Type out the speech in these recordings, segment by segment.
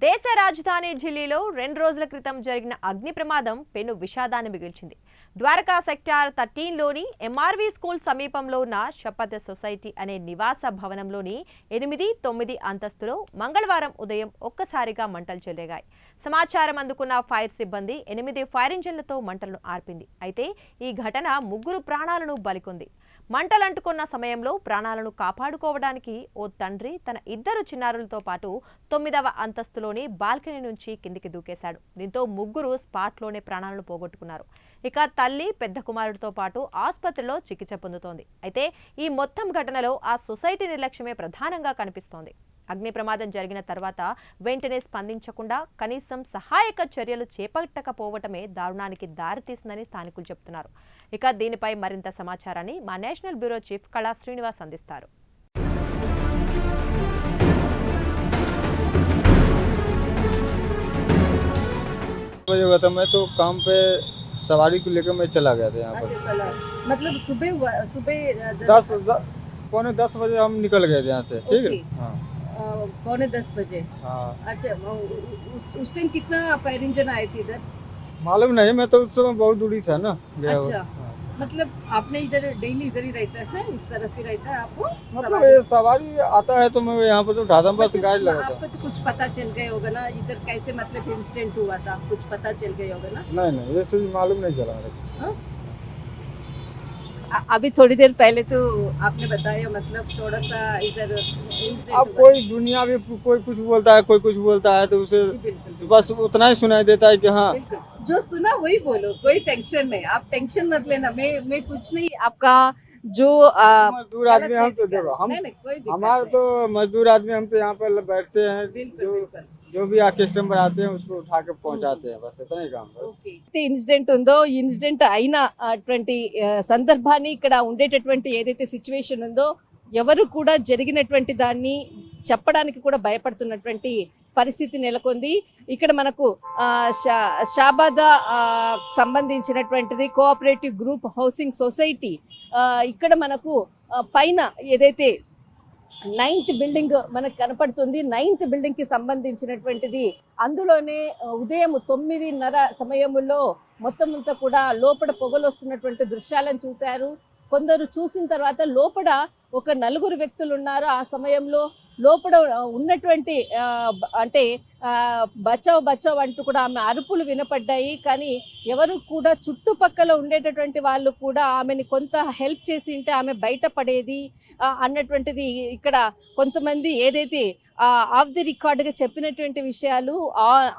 దేశ రాజధాని ఢిల్లీలో రెండు రోజుల క్రితం జరిగిన అగ్ని ప్రమాదం పెను విషాదాన్ని మిగిల్చింది. ద్వారకా సెక్టార్ థర్టీన్లోని ఎంఆర్వి స్కూల్ సమీపంలో ఉన్న షపథ సొసైటీ అనే నివాస భవనంలోని ఎనిమిది తొమ్మిది అంతస్తులో మంగళవారం ఉదయం ఒక్కసారిగా మంటలు చెల్లేగాయి. సమాచారం అందుకున్న ఫైర్ సిబ్బంది ఎనిమిది ఫైర్ ఇంజన్లతో మంటలను ఆర్పింది. అయితే ఈ ఘటన ముగ్గురు ప్రాణాలను బలికొంది. మంటలంటుకున్న సమయంలో ప్రాణాలను కాపాడుకోవడానికి ఓ తండ్రి తన ఇద్దరు చిన్నారులతో పాటు తొమ్మిదవ అంతస్తులోని బాల్కనీ నుంచి కిందికి దూకేశాడు. దీంతో ముగ్గురు స్పాట్లోనే ప్రాణాలను పోగొట్టుకున్నారు. ఇక తల్లి పెద్ద కుమారుడితో పాటు ఆసుపత్రిలో చికిత్స పొందుతోంది. అయితే ఈ మొత్తం ఘటనలో ఆ సొసైటీ నిర్లక్ష్యమే ప్రధానంగా కనిపిస్తోంది. అగ్ని ప్రమాదం జరిగిన తర్వాత వెంటనే స్పందించకుండా కనీసం సహాయక చర్యలు చేపట్టకపోవటమే దారుణానికి దారితీసిందని స్థానికులు చెబుతున్నారు ఇక దీనిపై మరింత సమాచారాన్ని మా నేషనల్ బ్యూరో చీఫ్ కళా శ్రీనివాస్ అందిస్తారు बजे हुआ था मैं तो काम पे सवारी को लेकर मैं चला गया था यहाँ पर अच्छा चला मतलब सुबह हुआ- सुबह अ, दस द- पौने दस बजे हम निकल गए थे यहाँ से ठीक है ओके। हाँ अ, पौने दस बजे। हाँ। अच्छा उस उस टाइम कितना फायर इंजन आए थे इधर? मालूम नहीं मैं तो उस समय बहुत दूरी था ना अच्छा। हाँ। मतलब आपने इधर डेली इधर ही रहता है इस तरफ़ ही रहता है आपको? मतलब सवारी- ये सवारी आता है तो मैं यहाँ पर तो उठाता हूँ बस मतलब गाड़ी लगा आपको तो कुछ पता चल गए होगा ना इधर कैसे मतलब इंसिडेंट हुआ था कुछ पता चल गए होगा ना? नहीं नहीं ये मालूम नहीं चला। अ- अभी थोड़ी देर पहले तो आपने बताया मतलब थोड़ा सा इधर अब कोई दुनिया में कोई कुछ बोलता है कोई कुछ बोलता है तो उसे। बस उतना ही सुनाई देता है कि हाँ। जो सुना वही बोलो कोई टेंशन नहीं। आप टेंशन मत लेना मैं मैं कुछ नहीं आपका जो मजदूर आदमी हम तो देखो हम हमारे तो मजदूर आदमी हम तो यहाँ पर बैठते हैं जो जो भी कस्टमर आते हैं उसको उठा के पहुंचाते हैं बस इतना ही काम है ఓకే అయితే ఇన్సిడెంట్ ఉందో ఈ ఇన్సిడెంట్ అయిన అటువంటి ఆ, సందర్భాన్ని ఇక్కడ ఉండేటటువంటి ఏదైతే సిచ్యువేషన్ ఉందో ఎవరు కూడా జరిగినటువంటి దాన్ని చెప్పడానికి కూడా భయపడుతున్నటువంటి పరిస్థితి నెలకొంది ఇక్కడ మనకు ఆ, షా- షాబాదా ఆ, సంబంధించినటువంటిది కోఆపరేటివ్ గ్రూప్ హౌసింగ్ సొసైటీ ఆ, ఇక్కడ మనకు ఆ, పైన ఏదైతే నైన్త్ బిల్డింగ్ మనకు కనపడుతుంది. నైన్త్ బిల్డింగ్కి సంబంధించినటువంటిది. అందులోనే ఉదయం తొమ్మిదిన్నర సమయంలో మొత్తం అంతా కూడా లోపల పొగలు వస్తున్నటువంటి దృశ్యాలను చూశారు. కొందరు చూసిన తర్వాత లోపల ఒక నలుగురు వ్యక్తులు ఉన్నారు ఆ సమయంలో. లోపల ఉన్నటువంటి అంటే బచావ్ బచావ్ అంటూ కూడా ఆమె అరుపులు వినపడ్డాయి. కానీ ఎవరు కూడా చుట్టుపక్కల ఉండేటటువంటి వాళ్ళు కూడా ఆమెని కొంత హెల్ప్ చేసి ఉంటే ఆమె బయటపడేది అన్నటువంటిది ఇక్కడ కొంతమంది ఏదైతే ఆఫ్ ది రికార్డుగా చెప్పినటువంటి విషయాలు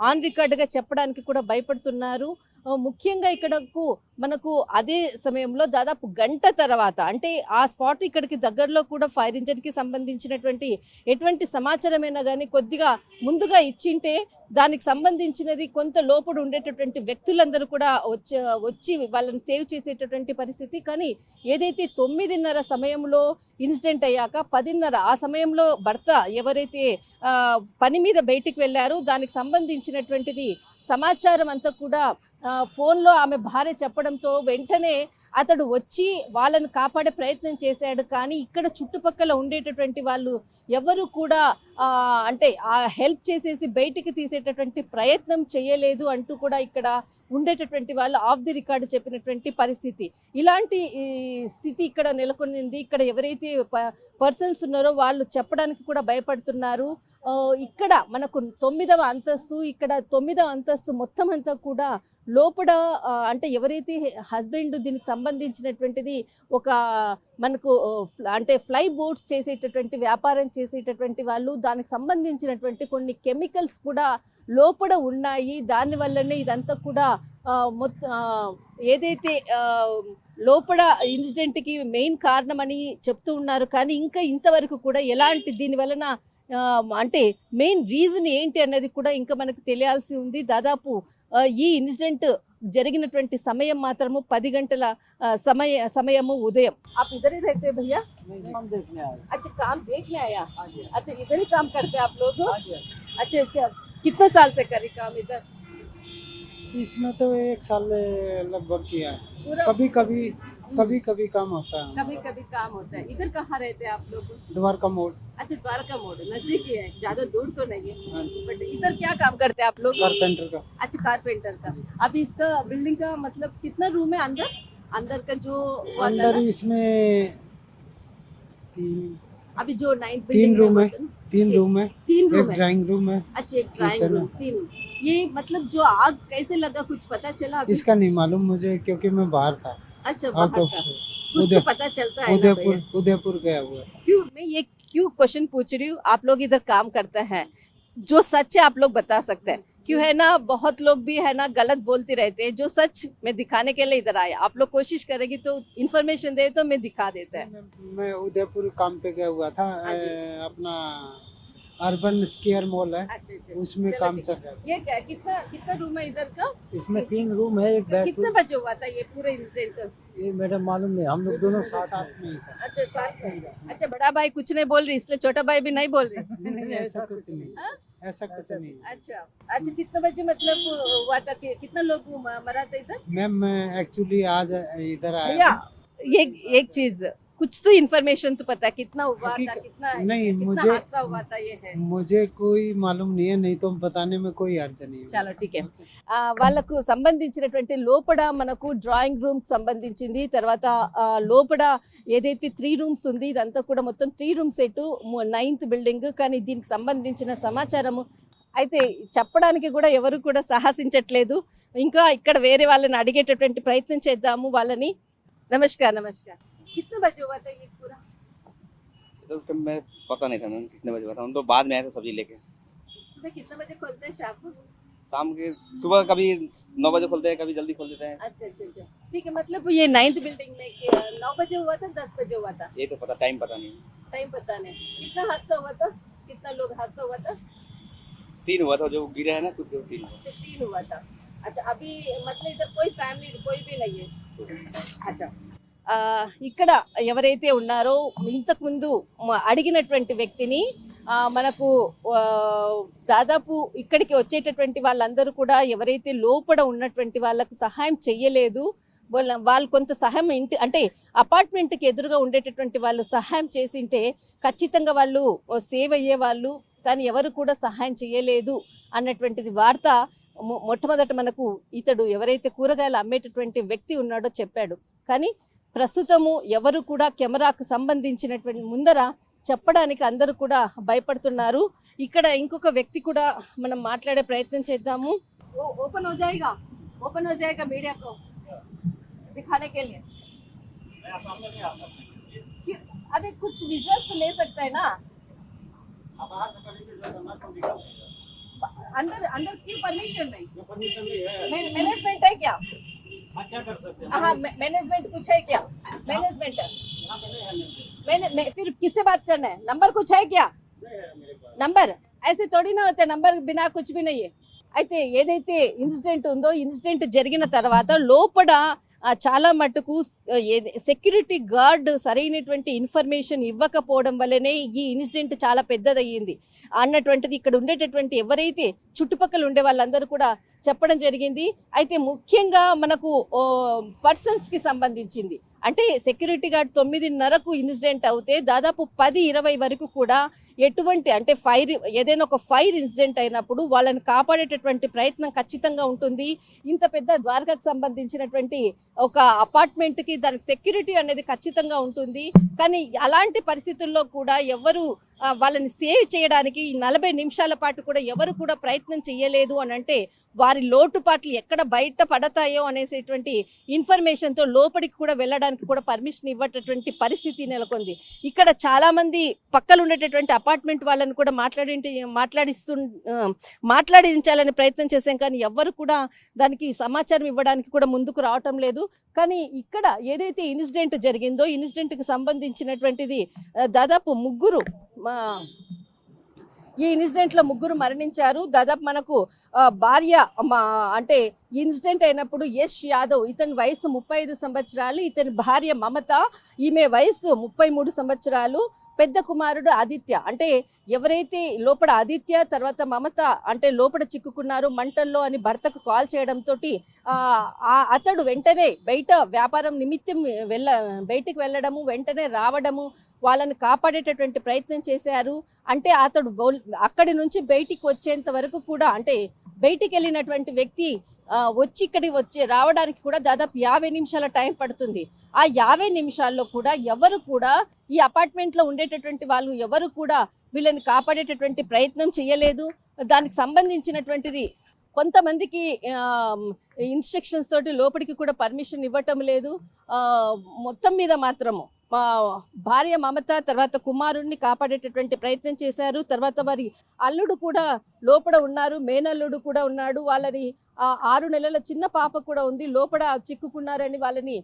ఆన్ రికార్డుగా చెప్పడానికి కూడా భయపడుతున్నారు. ముఖ్యంగా ఇక్కడకు మనకు అదే సమయంలో దాదాపు గంట తర్వాత అంటే ఆ స్పాట్ ఇక్కడికి దగ్గరలో కూడా ఫైర్ ఇంజన్కి సంబంధించినటువంటి ఎటువంటి సమాచారమైనా కానీ కొద్దిగా ముందుగా ఇచ్చింటే దానికి సంబంధించినది కొంత లోపడు ఉండేటటువంటి వ్యక్తులందరూ కూడా వచ్చి వచ్చి వాళ్ళని సేవ్ చేసేటటువంటి పరిస్థితి. కానీ ఏదైతే తొమ్మిదిన్నర సమయంలో ఇన్సిడెంట్ అయ్యాక పదిన్నర ఆ సమయంలో భర్త ఎవరైతే పని మీద బయటికి వెళ్ళారో దానికి సంబంధించినటువంటిది సమాచారం అంతా కూడా ఫోన్లో ఆమె భార్య చెప్పడంతో వెంటనే అతడు వచ్చి వాళ్ళను కాపాడే ప్రయత్నం చేశాడు. కానీ ఇక్కడ చుట్టుపక్కల ఉండేటటువంటి వాళ్ళు ఎవరు కూడా అంటే ఆ హెల్ప్ చేసేసి బయటికి తీసేటటువంటి ప్రయత్నం చేయలేదు అంటూ కూడా ఇక్కడ ఉండేటటువంటి వాళ్ళు ఆఫ్ ది రికార్డు చెప్పినటువంటి పరిస్థితి. ఇలాంటి ఈ స్థితి ఇక్కడ నెలకొనింది. ఇక్కడ ఎవరైతే పర్సన్స్ ఉన్నారో వాళ్ళు చెప్పడానికి కూడా భయపడుతున్నారు. ఇక్కడ మనకు తొమ్మిదవ అంతస్తు ఇక్కడ తొమ్మిదవ అంతస్తు మొత్తం అంతా కూడా లోపల అంటే ఎవరైతే హస్బెండ్ దీనికి సంబంధించినటువంటిది ఒక మనకు అంటే ఫ్లై బోట్స్ చేసేటటువంటి వ్యాపారం చేసేటటువంటి వాళ్ళు దానికి సంబంధించినటువంటి కొన్ని కెమికల్స్ కూడా లోపల ఉన్నాయి. దాని వల్లనే ఇదంతా కూడా మొత్తం ఏదైతే లోపల ఇన్సిడెంట్కి మెయిన్ కారణమని చెప్తూ ఉన్నారు. కానీ ఇంకా ఇంతవరకు కూడా ఎలాంటి దీని వలన అంటే మెయిన్ రీజన్ ఏంటి అన్నది కూడా ఇంకా మనకు తెలియాల్సి ఉంది దాదాపు ఆ, ఈ ఇన్సిడెంట్ జరిగినటువంటి సమయం మాత్రము పది గంటల ఆ, సమయ సమయము ఉదయం आप इधर ही रहते हैं भैया हम देखने आए अच्छा काम देखने आया अच्छा इधर ही काम करते हैं आप लोग अच्छा क्या कितने साल से करे काम इधर इसमें तो एक साल लगभग किया है पूरा कभी कभी कभी कभी काम होता है। कभी कभी काम होता है। इधर कहाँ रहते हैं आप लोग? द्वारका मोड़। अच्छा द्वारका मोड़ नज़दीक ही है। ज़्यादा दूर तो नहीं है। हाँ बट इधर क्या काम करते हैं आप लोग? कारपेंटर का। अच्छा कारपेंटर का। अभी इसका बिल्डिंग का मतलब कितना रूम है अंदर? अंदर का जो अंदर इसमें तीन अभी जो नाइन्थ तीन रूम है तीन रूम है। तीन रूम है। ड्राइंग रूम है। अच्छा एक ड्राइंग रूम तीन। रूम ये मतलब जो आग कैसे लगा कुछ पता चला अभी? इसका नहीं मालूम मुझे क्योंकि मैं बाहर था। अच्छा आउट ऑफ़ उदय तो पता चलता है उदयपुर उदयपुर गया हुआ क्यों? मैं ये क्यों क्वेश्चन पूछ रही हूँ? आप लोग इधर काम करते हैं। जो सच है आप लोग बता सकते हैं। क्यों है ना बहुत लोग भी है ना गलत बोलते रहते हैं। जो सच मैं दिखाने के लिए इधर आया। आप लोग कोशिश करेगी तो इन्फॉर्मेशन दे तो मैं दिखा देता है। मैं- उदयपुर काम पे गया हुआ था। हाँ अपना अर्बन स्केयर मॉल है। अच्छा अच्छा उसमें काम चल रहा है। ये क्या कितना कितना रूम है इधर का? इसमें तीन रूम है एक बेड कितने बजे हुआ था ये पूरा इंसिडेंट ये मैडम मालूम नहीं हम लोग दोनों था साथ में ही था। अच्छा साथ में अच्छा बड़ा भाई कुछ नहीं बोल रही इसलिए छोटा भाई भी नहीं बोल रहे। नहीं ऐसा कुछ नहीं। हाँ? ऐसा कुछ नहीं। अच्छा। अच्छा कितने बजे मतलब हुआ था कि कितना लोग मरा था इधर? मैम एक्चुअली आज इधर आया। एक एक चीज़। कुछ तो इन्फॉर्मेशन तो पता है कितना हुआ था हकीकत- कितना नहीं, कितना मुझे- हादसा हुआ था ये है मुझे कोई मालूम नहीं है नहीं तो बताने में कोई अर्ज नहीं है చాలా ఠీకే ఆ, వాళ్ళకు సంబంధించినటువంటి లోపల మనకు డ్రాయింగ్ రూమ్ సంబంధించింది తర్వాత ఆ, లోపల ఏదైతే త్రీ రూమ్స్ ఉంది ఇదంతా కూడా మొత్తం three room set ninth building కానీ దీనికి సంబంధించిన సమాచారము అయితే చెప్పడానికి కూడా ఎవరు కూడా సాహసించట్లేదు ఇంకా ఇక్కడ వేరే వాళ్ళని అడిగేటటువంటి ప్రయత్నం చేద్దాము వాళ్ళని నమస్కార్ నమస్కార్ కిतना बजे हुआ था ये पूरा? तो टाइम मैं पता नहीं था मैम कितने बजे हुआ था। हम तो बाद में आए थे सब्ज़ी लेके। सुबह कितने बजे खोलते हैं शाम को? शाम के सुबह कभी नौ बजे खोलते हैं कभी जल्दी खोल देते हैं। अच्छा अच्छा अच्छा। ठीक है मतलब ये नाइन्थ बिल्डिंग में नौ बजे हुआ था दस बजे हुआ था? ये तो पता टाइम पता नहीं। टाइम पता नहीं। कितना हादसा हुआ था? कितना लोग हादसा हुआ था? तीन हुआ था जो गिरा है ना कुछ तीन हुआ। अच्छा तीन हुआ था। अच्छा अभी मतलब इधर कोई फैमिली कोई भी नहीं है? अच्छा। ఇక్కడ ఎవరైతే ఉన్నారో ఇంతకుముందు అడిగినటువంటి వ్యక్తిని మనకు దాదాపు ఇక్కడికి వచ్చేటటువంటి వాళ్ళందరూ కూడా ఎవరైతే లోపల ఉన్నటువంటి వాళ్ళకు సహాయం చెయ్యలేదు వాళ్ళ వాళ్ళు కొంత సహాయం ఇంటి అంటే అపార్ట్మెంట్కి ఎదురుగా ఉండేటటువంటి వాళ్ళు సహాయం చేసింటే ఖచ్చితంగా వాళ్ళు సేవ్ అయ్యే వాళ్ళు కానీ ఎవరు కూడా సహాయం చేయలేదు అన్నటువంటిది వార్త మొ- మొట్టమొదట మనకు ఇతడు ఎవరైతే కూరగాయలు అమ్మేటటువంటి వ్యక్తి ఉన్నాడో చెప్పాడు. కానీ ప్రస్తుతము ఎవరు కూడా కెమెరాకు సంబంధించినటువంటి ముందర చెప్పడానికి అందరూ కూడా భయపడుతున్నారు ఇక్కడ ఇంకొక వ్యక్తి కూడా మనం మాట్లాడే ప్రయత్నం చేద్దాము ఓపెన్ हो जाएगा ओपन हो जाएगा मीडिया को दिखाने के लिए क्यों? अरे कुछ विजुअल्स तो ले सकता है ना अंदर अंदर क्यों परमिशन नहीं मैनेजमेंट है क्या हाँ मैनेजमेंट कुछ है क्या मैनेजमेंट मैंने मैं फिर किससे बात करना है नंबर कुछ है क्या నంబర్ ऐसे थोड़ी ना होते నంబర్ బినా కుచ్ भी नहीं है అయితే ఏదైతే ఇన్సిడెంట్ ఉందో ఇన్సిడెంట్ జరిగిన తర్వాత లోపల ఆ, చాలా మటుకు సెక్యూరిటీ గార్డ్ సరైనటువంటి ఇన్ఫర్మేషన్ ఇవ్వకపోవడం వల్లనే ఈ ఇన్సిడెంట్ చాలా పెద్దదయ్యింది. అన్నటువంటిది ఇక్కడ ఉండేటటువంటి ఎవరైతే చుట్టుపక్కల ఉండే వాళ్ళందరూ కూడా చెప్పడం జరిగింది. అయితే ముఖ్యంగా మనకు పర్సన్స్కి సంబంధించింది. అంటే సెక్యూరిటీ గార్డ్ తొమ్మిదిన్నరకు ఇన్సిడెంట్ అవుతే దాదాపు పది ఇరవై వరకు కూడా ఎటువంటి అంటే ఫైర్ ఏదైనా ఒక ఫైర్ ఇన్సిడెంట్ అయినప్పుడు వాళ్ళని కాపాడేటటువంటి ప్రయత్నం ఖచ్చితంగా ఉంటుంది. ఇంత పెద్ద ద్వారకకు సంబంధించినటువంటి ఒక అపార్ట్మెంట్కి దానికి సెక్యూరిటీ అనేది ఖచ్చితంగా ఉంటుంది. కానీ అలాంటి పరిస్థితుల్లో కూడా ఎవరు వాళ్ళని సేవ్ చేయడానికి నలభై నిమిషాల పాటు కూడా ఎవరు కూడా ప్రయత్నం చేయలేదు అని అంటే వారి లోటుపాట్లు ఎక్కడ బయట పడతాయో అనేసేటువంటి ఇన్ఫర్మేషన్తో లోపలికి కూడా వెళ్ళడానికి కూడా పర్మిషన్ ఇవ్వటటువంటి పరిస్థితి నెలకొంది. ఇక్కడ చాలామంది పక్కలు ఉండేటటువంటి అపార్ట్మెంట్ వాళ్ళని కూడా మాట్లాడి మాట్లాడిస్తు మాట్లాడించాలని ప్రయత్నం చేశాం. కానీ ఎవ్వరు కూడా దానికి సమాచారం ఇవ్వడానికి కూడా ముందుకు రావటం లేదు. కానీ ఇక్కడ ఏదైతే ఇన్సిడెంట్ జరిగిందో ఇన్సిడెంట్కి సంబంధించినటువంటిది దాదాపు ముగ్గురు మా ఈ ఇన్సిడెంట్లో ముగ్గురు మరణించారు. దాదాపు మనకు భార్య మా అంటే ఇన్సిడెంట్ అయినప్పుడు యష్ యాదవ్ ఇతని వయసు ముప్పై ఐదు సంవత్సరాలు ఇతని భార్య మమత ఈమె వయసు ముప్పై మూడు సంవత్సరాలు పెద్ద కుమారుడు ఆదిత్య. అంటే ఎవరైతే లోపల ఆదిత్య తర్వాత మమత అంటే లోపల చిక్కుకున్నారు మంటల్లో అని భర్తకు కాల్ చేయడంతో అతడు వెంటనే బయట వ్యాపారం నిమిత్తం వెళ్ళ బయటికి వెళ్ళడము వెంటనే రావడము వాళ్ళని కాపాడేటటువంటి ప్రయత్నం చేశారు. అంటే అతడు అక్కడి నుంచి బయటికి వచ్చేంత వరకు కూడా అంటే బయటికి వెళ్ళినటువంటి వ్యక్తి వచ్చి ఇక్కడికి వచ్చి రావడానికి కూడా దాదాపు యాభై నిమిషాల టైం పడుతుంది. ఆ యాభై నిమిషాల్లో కూడా ఎవరు కూడా ఈ అపార్ట్మెంట్లో ఉండేటటువంటి వాళ్ళు ఎవరు కూడా వీళ్ళని కాపాడేటటువంటి ప్రయత్నం చేయలేదు. దానికి సంబంధించినటువంటిది కొంతమందికి ఇన్స్ట్రక్షన్స్ తోటి లోపలికి కూడా పర్మిషన్ ఇవ్వటం లేదు. మొత్తం మీద మాత్రము భార్య మమత తర్వాత కుమారుణ్ణి కాపాడేటటువంటి ప్రయత్నం చేశారు తర్వాత వారి అల్లుడు కూడా లోపల ఉన్నారు మేనల్లుడు కూడా ఉన్నాడు వాళ్ళని ఆ ఆరు నెలల చిన్న పాప కూడా ఉంది లోపల చిక్కుకున్నారని వాళ్ళని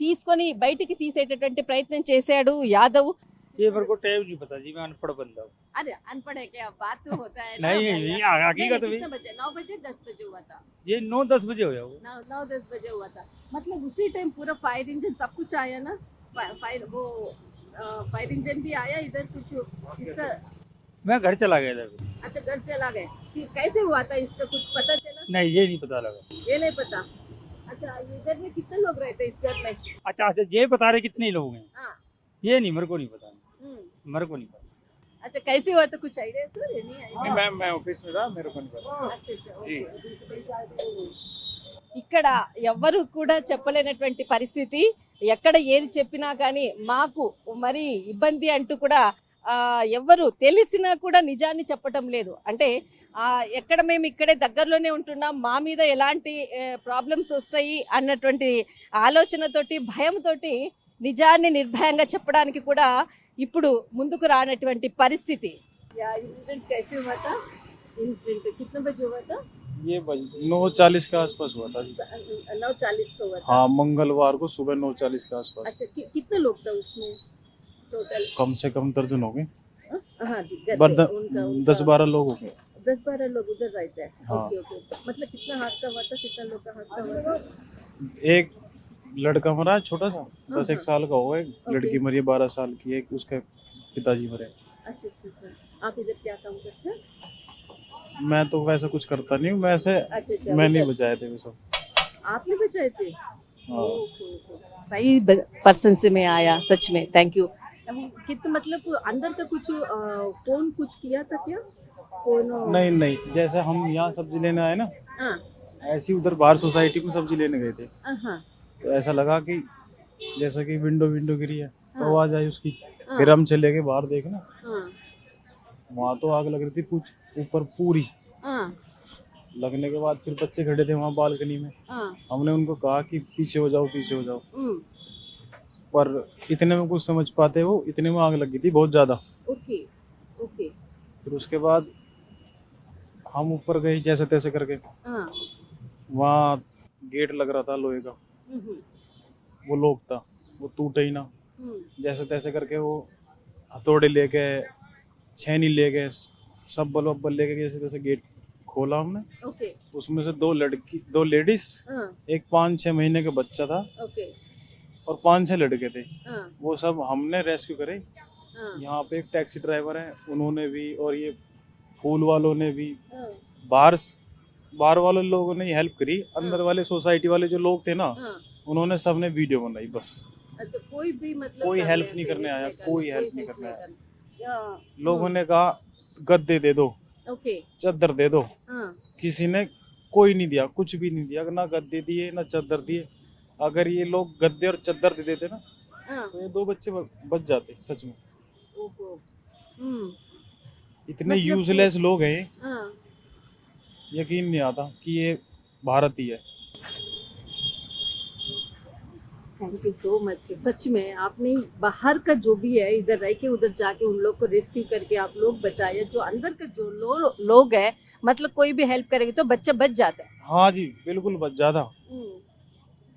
తీసుకొని బయటికి తీసేటటువంటి ప్రయత్నం చేశాడు యాదవ్ ये मेरे को टाइम नहीं पता जी मैं अनपढ़ बंदा हूँ अरे अनपढ़ है क्या बात तो होता है नहीं नहीं हकीकत में बजे नौ बजे दस बजे हुआ था ये नौ दस बजे हो जाओ नौ नौ दस बजे हुआ था मतलब उसी टाइम पूरा फायर इंजन सब कुछ आया ना फा- फायर वो फायर इंजन भी आया इधर कुछ इसका मैं घर चला गया था अभी। अच्छा घर चला गए फिर कैसे हुआ था इसका कुछ पता चला नहीं ये नहीं पता लगा ये नहीं पता अच्छा इधर में कितने लोग रहते हैं इस घर में अच्छा अच्छा ये बता रहे कितने लोग हैं हाँ ये नहीं मेरे को नहीं पता हम्म। मेरे को नहीं पता अच्छा कैसे हुआ तो कुछ आइडिया सर नहीं नहीं, आइडिया मैं मैं ऑफिस में रहा मेरे को नहीं पता अच्छा अच्छा जी। ఇక్కడ ఎవ్వరు కూడా చెప్పలేనటువంటి పరిస్థితి ఎక్కడ ఏది చెప్పినా కానీ మాకు మరి ఇబ్బంది అంటూ కూడా ఆ, ఎవ్వరు తెలిసినా కూడా నిజాన్ని చెప్పటం లేదు అంటే ఆ, ఎక్కడ మేము ఇక్కడే దగ్గరలోనే ఉంటున్నాం మా మీద ఎలాంటి ప్రాబ్లమ్స్ వస్తాయి అన్నటువంటి ఆలోచనతోటి భయంతోటి నిజాన్ని నిర్భయంగా చెప్పడానికి కూడా ఇప్పుడు ముందుకు రానటువంటి పరిస్థితి ఇన్సిడెంట్ कैसे हुआ था इंसिडेंट कितने बजे हुआ था ये नौ चालीस के आसपास हुआ था। जी नौ चालीस को हुआ था? हाँ मंगलवार को सुबह नौ चालीस के आसपास। अच्छा कि, कितने लोग थे उसमें टोटल कम से कम दर्जन हो गए हाँ जी उनका, दस बारह लोग हो गए दस बारह लोग उधर रहते हैं हाँ। ओके ओके मतलब कितना हादसा हुआ था कितना लोग का हादसा हुआ था? एक लड़का मरा छोटा सा। दस एक हाँ। साल का हुआ है। लड़की मरी बारह साल की। एक उसके पिताजी मरे अच्छा अच्छा अच्छा। आप इधर क्या काम करते हैं? मैं तो वैसा कुछ करता नहीं हूँ मैं ऐसे अच्छा अच्छा मैं नहीं बचाए थे वो सब। आपने बचाए थे? हाँ। सही पर्सन से मैं आया सच में थैंक यू कितना मतलब अंदर का कुछ फ़ोन कुछ किया था क्या? फ़ोन नहीं नहीं जैसे हम यहाँ सब्ज़ी लेने आए ना हाँ। ऐसे उधर बाहर सोसाइटी में सब्ज़ी लेने गए थे। हाँ। तो ऐसा लगा कि जैसा कि विंडो विंडो गिरी है तो। आवाज़ आई उसकी। फिर हम चले गए बाहर देखना। वहाँ तो आग लग रही थी कुछ ऊपर पूरी। हाँ। लगने के बाद फिर बच्चे खड़े थे वहाँ बालकनी में। हाँ। हमने उनको कहा कि पीछे हो जाओ पीछे हो जाओ। हम्म, पर इतने में कुछ समझ पाते वो इतने में आग लगी थी बहुत ज़्यादा। Okay okay. फिर उसके बाद हम ऊपर गए जैसे तैसे करके। हाँ। वहाँ गेट लग रहा था लोहे का। हम्म, वो लोग था वो टूटे ही ना। हम्म, जैसे तैसे करके वो हथौड़े लेके छेनी ले गए सब बल वब्बल लेके जैसे तैसे गेट खोला हमने। ओके उसमें से दो लड़की दो लेडीज़ हाँ। एक पाँच छः महीने का बच्चा था ओके और पाँच छह लड़के थे। हाँ। वो सब हमने रेस्क्यू करे। हाँ। यहाँ पे एक टैक्सी ड्राइवर है उन्होंने भी और ये फूल वालों ने भी हाँ। बाहर बाहर वाले लोगों ने हेल्प करी। अंदर वाले सोसाइटी वाले जो लोग थे ना उन्होंने सबने वीडियो बनाई बस। अच्छा कोई भी मतलब कोई help नहीं करने आया, कोई हेल्प नहीं करने आया। लोगों ने कहा गद्दे दे दो ओके। चादर दे दो। हाँ। किसी ने कोई नहीं दिया कुछ भी नहीं दिया ना गद्दे दिए ना चादर दिए। अगर ये लोग गद्दे और चादर दे देते ना हाँ। तो ये दो बच्चे बच जाते सच में। हम्म। इतने मतलब यूजलेस लोग हैं हाँ। यकीन नहीं आता कि ये भारत ही है थैंक यू सो मच सच में आपने बाहर का जो भी है इधर रह के उधर जाके उन लोग को रेस्क्यू करके आप लोग बचाए जो अंदर का जो लो, लोग है मतलब कोई भी हेल्प करेगी तो बच्चा बच जाता है। हाँ जी बिल्कुल बच जाता। हम्म,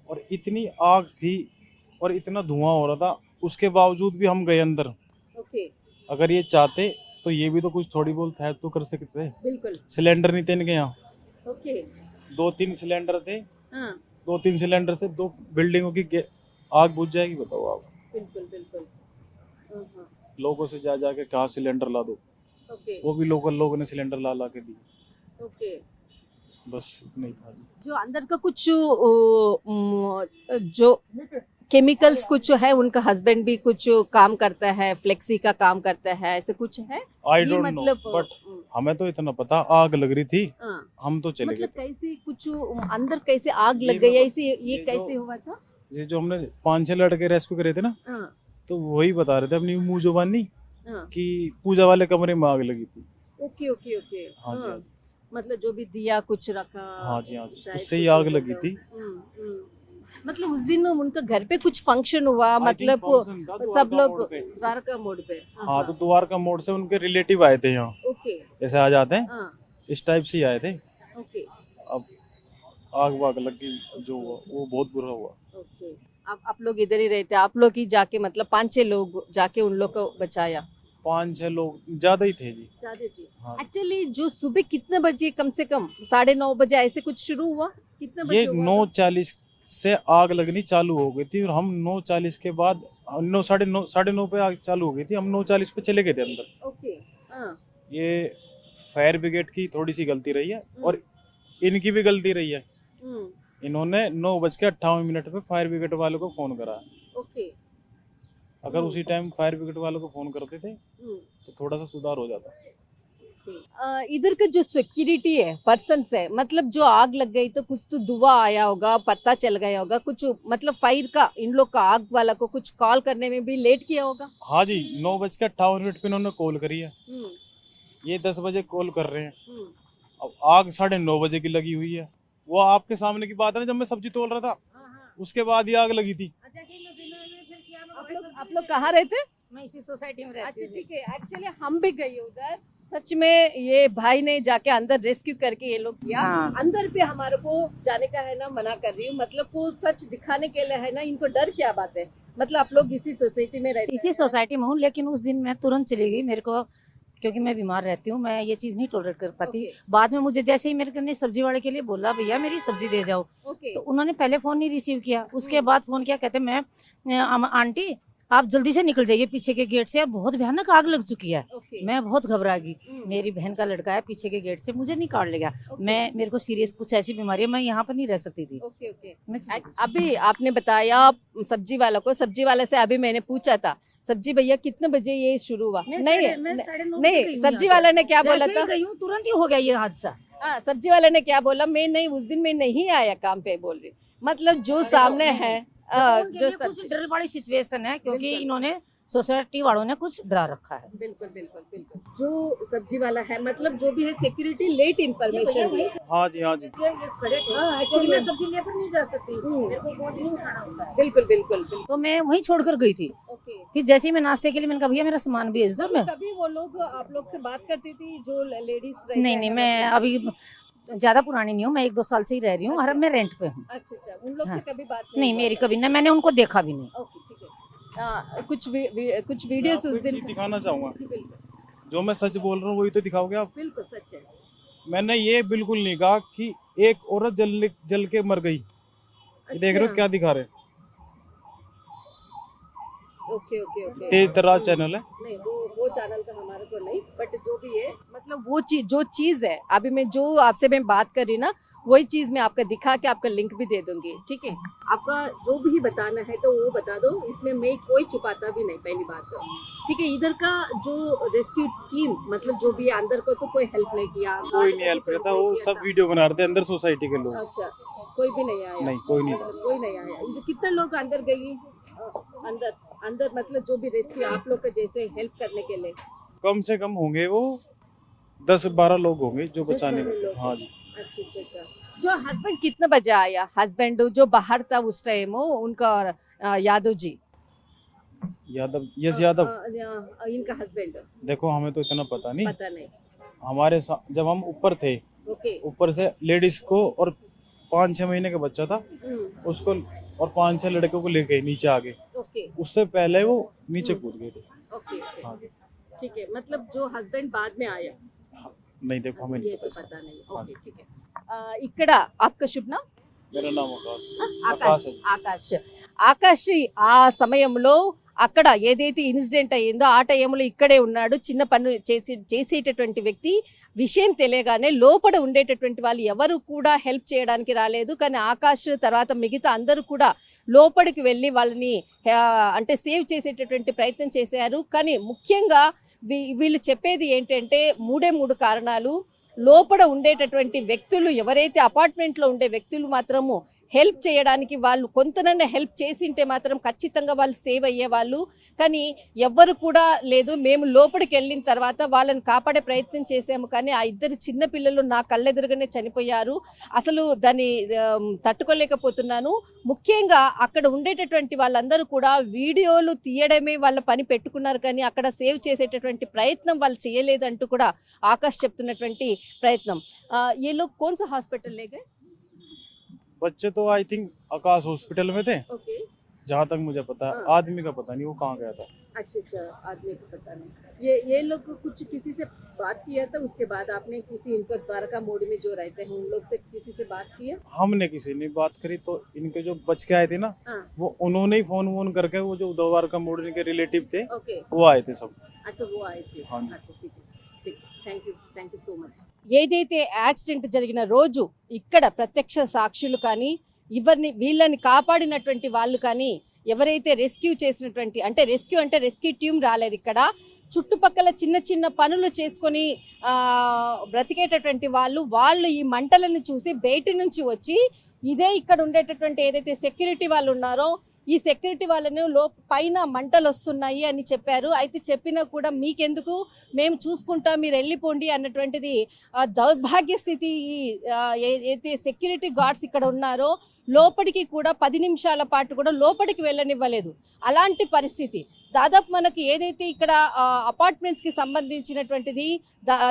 और इतनी आग थी और इतना धुआँ हो रहा था उसके बावजूद भी हम गए अंदर। ओके अगर ये चाहते तो ये भी तो कुछ थोड़ी बहुत हेल्प तो कर सकते। बिल्कुल। सिलेंडर नहीं थे इनके यहाँ। ओके दो तीन सिलेंडर थे। हाँ, दो तीन सिलेंडर से दो बिल्डिंगों की आग बुझ जाएगी बताओ आप। बिल्कुल बिल्कुल। लोगों से जा जाके कहा सिलेंडर ला दो। ओके। वो भी लोकल लोगों ने सिलेंडर ला ला के दिए ओके। बस इतना ही था। जो अंदर का कुछ जो केमिकल्स कुछ है उनका हस्बैंड भी कुछ काम करता है फ्लेक्सी का काम करता है ऐसे कुछ है? आई डोंट मतलब नो बट हम्म, हमें तो इतना पता आग लग रही थी हाँ, हम तो चले गए मतलब कैसे कुछ अंदर कैसे आग लग गई ऐसे ये ये कैसे हुआ था? ये जो हमने पाँच छह लड़के रेस्क्यू करे थे ना हाँ, तो वही बता रहे थे अपनी मुँह जुबानी हाँ, कि पूजा वाले कमरे में आग लगी थी। Okay okay okay. जी हाँ। जी। मतलब जो भी दिया कुछ रखा हाँ जी हाँ जी। उससे ही आग लगी थी। हम्म, हम्म। मतलब उस दिन उनका घर पे कुछ फ़ंक्शन हुआ मतलब सब लोग द्वारका मोड़ पे। हाँ तो द्वारका मोड़ से उनके रिलेटिव आए थे यहाँ। ओके ऐसे आ जाते हैं हाँ। इस टाइप से ही आए थे। ओके अब आग वाग लगी जो हुआ वो बहुत बुरा हुआ। ओके आप आप लोग इधर ही रहते आप लोग ही जाके मतलब पाँच छह लोग जाके उन लोग को बचाया? पाँच छह लोग ज़्यादा ही थे जी। ज़्यादा थी। हाँ। एक्चुअली जो सुबह कितने बजे कम से कम साढ़े नौ बजे ऐसे कुछ शुरू हुआ? कितने बजे ये नौ चालीस से आग लगनी चालू हो गई थी और हम नौ चालीस के बाद नौ साढ़े नौ साढ़े नौ पे आग चालू हो गई थी। हम नौ चालीस पे चले गए थे अंदर। ओके हाँ। ये फायर ब्रिगेड की थोड़ी सी गलती रही है और इनकी भी गलती रही है। हम्म, इन्होंने नौ बज के अट्ठावन मिनट पे फायर ब्रिगेड वालों को फ़ोन करा। ओके। अगर हम्म। उसी टाइम फायर ब्रिगेड वालों को फ़ोन करते थे हम्म, तो थोड़ा सा सुधार हो जाता। इधर का जो सिक्योरिटी है पर्सन है मतलब जो आग लग गई तो कुछ तो दुआ आया होगा पता चल गया होगा कुछ मतलब फायर का इन लोग का आग वाला को कुछ कॉल करने में भी लेट किया होगा? हाँ जी नौ बज के अट्ठावन मिनट पे इन्होंने कॉल करी है। हम्म, ये दस बजे कॉल कर रहे हैं। हम्म, अब आग साढ़े नौ बजे की लगी हुई है। वो आपके सामने की बात है जब मैं सब्ज़ी तोल रहा था हाँ, हाँ। उसके बाद ही आग लगी थी। आप लोग आप लोग कहाँ रहते? मैं इसी सोसाइटी में अच्छा रहती हूँ ठीक है एक्चुअली हम भी गए उधर। सच में ये भाई ने जाके अंदर रेस्क्यू करके ये लोग किया। हाँ। अंदर पे हमारे को जाने का है ना मना कर रही हूँ। मतलब को सच दिखाने के लिए है ना इनको डर क्या बात है? मतलब आप लोग इसी सोसाइटी में रहते इसी सोसाइटी में हूँ लेकिन उस दिन मैं तुरंत चली गई मेरे को क्योंकि मैं बीमार रहती हूँ मैं ये चीज़ नहीं टॉलरेट कर पाती। ओके, बाद में मुझे जैसे ही मेरे ने सब्ज़ी वाले के लिए बोला भैया मेरी सब्ज़ी दे जाओ। ओके तो उन्होंने पहले फ़ोन नहीं रिसीव किया। उसके हम्म। बाद फ़ोन किया कहते मैं आंटी आप जल्दी से निकल जाइए पीछे के गेट से। अब बहुत भयानक आग लग चुकी है। ओके। मैं बहुत घबरा गई हम्म, मेरी बहन का लड़का है पीछे के गेट से मुझे निकाल ले गया। ओके, मैं मेरे को सीरियस कुछ ऐसी बीमारी है मैं यहाँ पर नहीं रह सकती थी। Okay okay. मैं अभी आपने बताया सब्ज़ी वाला को सब्ज़ी वाले से अभी मैंने पूछा था सब्ज़ी भैया कितने बजे ये शुरू हुआ? नहीं नहीं, नहीं सब्ज़ी। वाला ने क्या बोला था? तुरंत ही हो गया ये हादसा। हाँ सब्ज़ी वाले ने क्या बोला? मैं नहीं उस दिन मैं नहीं आया काम पे बोल रही मतलब जो सामने है जो लिए कुछ सब्ज़ी डर वाली सिचुएशन है क्योंकि इन्होंने सोसाइटी वालों ने कुछ डरा रखा है। बिल्कुल बिल्कुल बिल्कुल। जो सब्ज़ी वाला है मतलब जो भी है सिक्योरिटी लेट इंफॉर्मेशन है। हाँ जी हाँ जी। खड़े थे। हाँ, सब्ज़ी लेकर नहीं जा सकती। हम्म। मेरे को बोझ नहीं उठाना होता है। बिल्कुल बिल्कुल बिल्कुल। तो मैं वहीं छोड़कर गई थी। फिर जैसे ही मैं नाश्ते के लिए मैंने कहा भैया मेरा सामान भेज दो मैं कभी वो लोग आप लोग से बात करती थी जो लेडीज़ नहीं नहीं मैं अभी ज़्यादा पुरानी नहीं हूँ मैं एक दो साल से ही रह रही हूँ और मैं रेंट पे हूँ। अच्छा अच्छा हाँ। कभी बात नहीं मेरी कभी ना मैंने उनको देखा भी नहीं। ओके ठीक है। आ, कुछ कुछ वीडियो उस दिन दिखाना चाहूँगा। जो मैं सच बोल रहा हूँ वही तो दिखाओगे आप? बिल्कुल सच है। मैंने ये बिल्कुल नहीं कहा कि एक औरत जल जल के मर गई। ये देख रहे हो अच्छा, क्या दिखा रहे हैं? Okay okay okay. तेज तराज चैनल है? नहीं वो वो चैनल का हमारे को नहीं बट जो भी है मतलब वो चीज़ जो चीज़ है अभी मैं जो आपसे मैं बात कर रही ना वही चीज़ मैं आपका दिखा के आपका लिंक भी दे दूँगी ठीक है? आपका जो भी बताना है तो वो बता दो इसमें मैं कोई छुपाता भी नहीं पहली बात तो। ठीक है इधर का जो रेस्क्यू टीम मतलब जो भी अंदर को तो कोई हेल्प नहीं किया कोई नहीं हेल्प करता वो सब वीडियो बना रहे थे अंदर सोसाइटी के लोग। अच्छा कोई भी नहीं आया। नहीं कोई नहीं मतलब कोई नहीं आया। कितने लोग अंदर गई? अंदर। अंदर मतलब जो भी रेस्क्यू आप लोग का जैसे हेल्प करने के लिए। कम से कम होंगे वो दस बारह लोग होंगे जो बचाने हाँ जी। अच्छा अच्छा अच्छा। जो हस्बैंड कितने बजे आया? हस्बैंड जो बाहर था उस टाइम वो उनका यादव जी। यादव यस यादव। इनका हस्बैंड देखो हमें तो इतना पता नहीं। पता नहीं। हमारे जब हम ऊपर थे ऊपर से लेडीज़ को और पाँच छह महीने का बच्चा था हम्म, उसको और पाँच छह लड़कों को लेके नीचे आ गए ओके उससे पहले वो नीचे हम्म। कूद गए थे ओके ओके हाँ ठीक है मतलब जो हस्बैंड बाद में आया नहीं देखो हमें नहीं ये पता तो इसका। पता नहीं हाँ ओके ठीक है ఆ, ఇక్కడ ఆప్క శుభ్న मेरा नाम आकाश ఆకాష్ ఆకాష్ ఆకాష్ ఆ సమయంలో అక్కడ ఏదైతే ఇన్సిడెంట్ అయ్యిందో ఆ టైంలో ఇక్కడే ఉన్నాడు. చిన్న పన్ను చేసి చేసేటటువంటి వ్యక్తి విషయం తెలియగానే లోపల ఉండేటటువంటి వాళ్ళు ఎవరు కూడా హెల్ప్ చేయడానికి రాలేదు. కానీ ఆకాష్ తర్వాత మిగతా అందరూ కూడా లోపలికి వెళ్ళి వాళ్ళని అంటే సేవ్ చేసేటటువంటి ప్రయత్నం చేశారు. కానీ ముఖ్యంగా వీ- వీళ్ళు చెప్పేది ఏంటంటే మూడే మూడు కారణాలు. లోపల ఉండేటటువంటి వ్యక్తులు ఎవరైతే అపార్ట్మెంట్లో ఉండే వ్యక్తులు మాత్రము హెల్ప్ చేయడానికి వాళ్ళు కొంతనన్న హెల్ప్ చేసింటే మాత్రం ఖచ్చితంగా వాళ్ళు సేవ్ అయ్యేవాళ్ళు. కానీ ఎవ్వరు కూడా లేదు మేము లోపలికి వెళ్ళిన తర్వాత వాళ్ళని కాపాడే ప్రయత్నం చేసాము కానీ ఆ ఇద్దరు చిన్న పిల్లలు నా కళ్ళెదురుగానే చనిపోయారు. అసలు దాన్ని తట్టుకోలేకపోతున్నాను. ముఖ్యంగా అక్కడ ఉండేటటువంటి వాళ్ళందరూ కూడా వీడియోలు తీయడమే వాళ్ళ పని పెట్టుకున్నారు. కానీ అక్కడ సేవ్ చేసేటటువంటి ప్రయత్నం వాళ్ళు చేయలేదు అంటూ కూడా ఆకాష్ చెప్తున్నటువంటి प्रयत्न ये लोग कौन सा हॉस्पिटल ले गए? बच्चे तो आई थिंक आकाश हॉस्पिटल में थे। जहाँ तक मुझे पता है। हाँ। आदमी का पता नहीं वो कहाँ गया था। अच्छा अच्छा आदमी का पता नहीं। ये ये लोग कुछ किसी से बात किया था? उसके बाद आपने किसी इनको द्वारका मोड में जो रहते हैं उन लोग से किसी से बात किया? हमने किसी ने बात करी तो इनके जो बच के आए थे ना हाँ। वो उन्होंने ही फ़ोन वोन करके वो जो द्वारका मोड के रिलेटिव थे वो आए थे सब। अच्छा वो आए थे। Thank you thank you so much ఏదైతే యాక్సిడెంట్ జరిగిన రోజు ఇక్కడ ప్రత్యక్ష సాక్షులు కానీ ఇవరిని వీళ్ళని కాపాడినటువంటి వాళ్ళు కానీ ఎవరైతే రెస్క్యూ చేసినటువంటి అంటే రెస్క్యూ అంటే రెస్క్యూ టీం రాలేదు ఇక్కడ. చుట్టుపక్కల చిన్న చిన్న పనులు చేసుకొని బ్రతికేటటువంటి వాళ్ళు వాళ్ళు ఈ మంటలను చూసి బయటి నుంచి వచ్చి ఇదే ఇక్కడ ఉండేటటువంటి ఏదైతే సెక్యూరిటీ వాళ్ళు ఉన్నారో ఈ సెక్యూరిటీ వాళ్ళను లో పైన మంటలు వస్తున్నాయి అని చెప్పారు. అయితే చెప్పినా కూడా మీకెందుకు? మేము చూసుకుంటాం మీరు వెళ్ళిపోండి అన్నటువంటిది దౌర్భాగ్య స్థితి ఈ అయితే సెక్యూరిటీ గార్డ్స్ ఇక్కడ ఉన్నారో లోపలికి కూడా పది నిమిషాల పాటు కూడా లోపలికి వెళ్ళనివ్వలేదు. అలాంటి పరిస్థితి. దాదాపు మనకి ఏదైతే ఇక్కడ అపార్ట్మెంట్స్కి సంబంధించినటువంటిది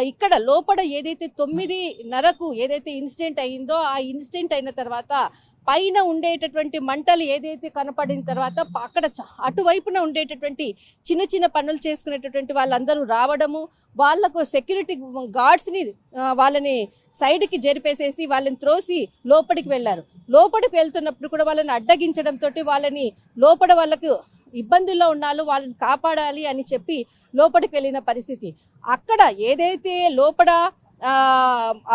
ఇక్కడ లోపల ఏదైతే తొమ్మిది నరకు ఏదైతే ఇన్సిడెంట్ అయిందో ఆ ఇన్సిడెంట్ అయిన తర్వాత పైన ఉండేటటువంటి మంటలు ఏదైతే కనపడిన తర్వాత అక్కడ చ- అటువైపున ఉండేటటువంటి చిన్న చిన్న పనులు చేసుకునేటటువంటి వాళ్ళందరూ రావడము వాళ్ళకు సెక్యూరిటీ గార్డ్స్ని వాళ్ళని సైడ్కి జరిపేసేసి వాళ్ళని త్రోసి లోపలికి వెళ్ళారు. లోపలికి వెళ్తున్నప్పుడు కూడా వాళ్ళని అడ్డగించడంతో వాళ్ళని లోపల వాళ్ళకు ఇబ్బందుల్లో ఉన్నాలో వాళ్ళని కాపాడాలి అని చెప్పి లోపలికి వెళ్ళిన పరిస్థితి. అక్కడ ఏదైతే లోపల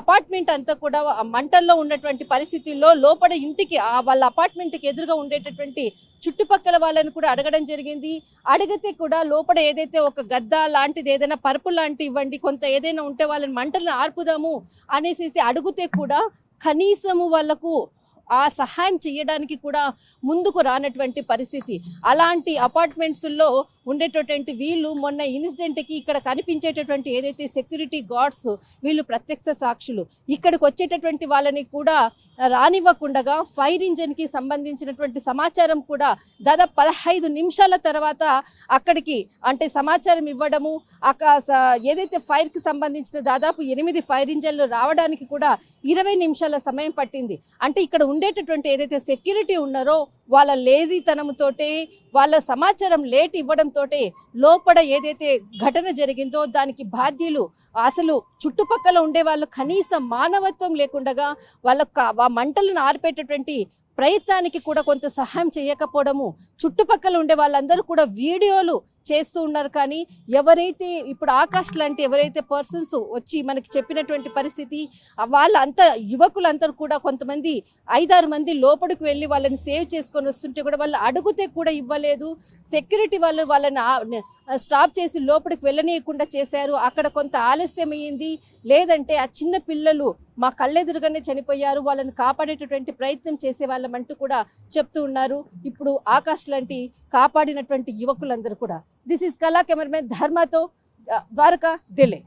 అపార్ట్మెంట్ అంతా కూడా మంటల్లో ఉన్నటువంటి పరిస్థితుల్లో లోపల ఇంటికి వాళ్ళ అపార్ట్మెంట్కి ఎదురుగా ఉండేటటువంటి చుట్టుపక్కల వాళ్ళని కూడా అడగడం జరిగింది. అడిగితే కూడా లోపల ఏదైతే ఒక గద్ద లాంటిది ఏదైనా పరుపు లాంటి ఇవ్వండి కొంత ఏదైనా ఉంటే వాళ్ళని మంటలను ఆర్పుదాము అనేసి అడిగితే కూడా కనీసము వాళ్ళకు ఆ సహాయం చేయడానికి కూడా ముందుకు రానటువంటి పరిస్థితి. అలాంటి అపార్ట్మెంట్స్లో ఉండేటటువంటి వీళ్ళు మొన్న ఇన్సిడెంట్కి ఇక్కడ కనిపించేటటువంటి ఏదైతే సెక్యూరిటీ గార్డ్స్ వీళ్ళు ప్రత్యక్ష సాక్షులు ఇక్కడికి వచ్చేటటువంటి వాళ్ళని కూడా రానివ్వకుండగా ఫైర్ ఇంజన్కి సంబంధించినటువంటి సమాచారం కూడా దాదాపు పదహైదు నిమిషాల తర్వాత అక్కడికి అంటే సమాచారం ఇవ్వడము అక్క ఏదైతే ఫైర్కి సంబంధించిన దాదాపు ఎనిమిది ఫైర్ ఇంజన్లు రావడానికి కూడా ఇరవై నిమిషాల సమయం పట్టింది. అంటే ఇక్కడ ఉండేటటువంటి ఏదైతే సెక్యూరిటీ ఉన్నారో వాళ్ళ లేజీతనంతోటే వాళ్ళ సమాచారం లేట్ ఇవ్వడంతో లోపల ఏదైతే ఘటన జరిగిందో దానికి బాధ్యులు అసలు చుట్టుపక్కల ఉండే వాళ్ళు కనీసం మానవత్వం లేకుండగా వాళ్ళ మంటలను ఆర్పేటటువంటి ప్రయత్నానికి కూడా కొంత సహాయం చేయకపోవడము. చుట్టుపక్కల ఉండే వాళ్ళందరూ కూడా వీడియోలు చేస్తూ ఉన్నారు కానీ ఎవరైతే ఇప్పుడు ఆకాష్ లాంటి ఎవరైతే పర్సన్స్ వచ్చి మనకి చెప్పినటువంటి పరిస్థితి ఆ వాళ్ళంతా యువకులందరూ కూడా కొంతమంది ఐదారు మంది లోపలికి వెళ్ళి వాళ్ళని సేవ్ చేసుకొని వస్తుంటే కూడా వాళ్ళు అడుగుతే కూడా ఇవ్వలేదు. సెక్యూరిటీ వాళ్ళు వాళ్ళని స్టాప్ చేసి లోపలికి వెళ్ళనీయకుండా చేశారు. అక్కడ కొంత ఆలస్యం లేదంటే ఆ చిన్న పిల్లలు మా కళ్ళెదురుగానే చనిపోయారు. వాళ్ళని కాపాడేటటువంటి ప్రయత్నం చేసే వాళ్ళమంటూ కూడా చెప్తూ ఉన్నారు. ఇప్పుడు ఆకాష్ లాంటి కాపాడినటువంటి యువకులందరూ కూడా. దిస్ ఈస్ కళా కెమెరామెన్ ధర్మతో ద్వారకా ఢిల్లీ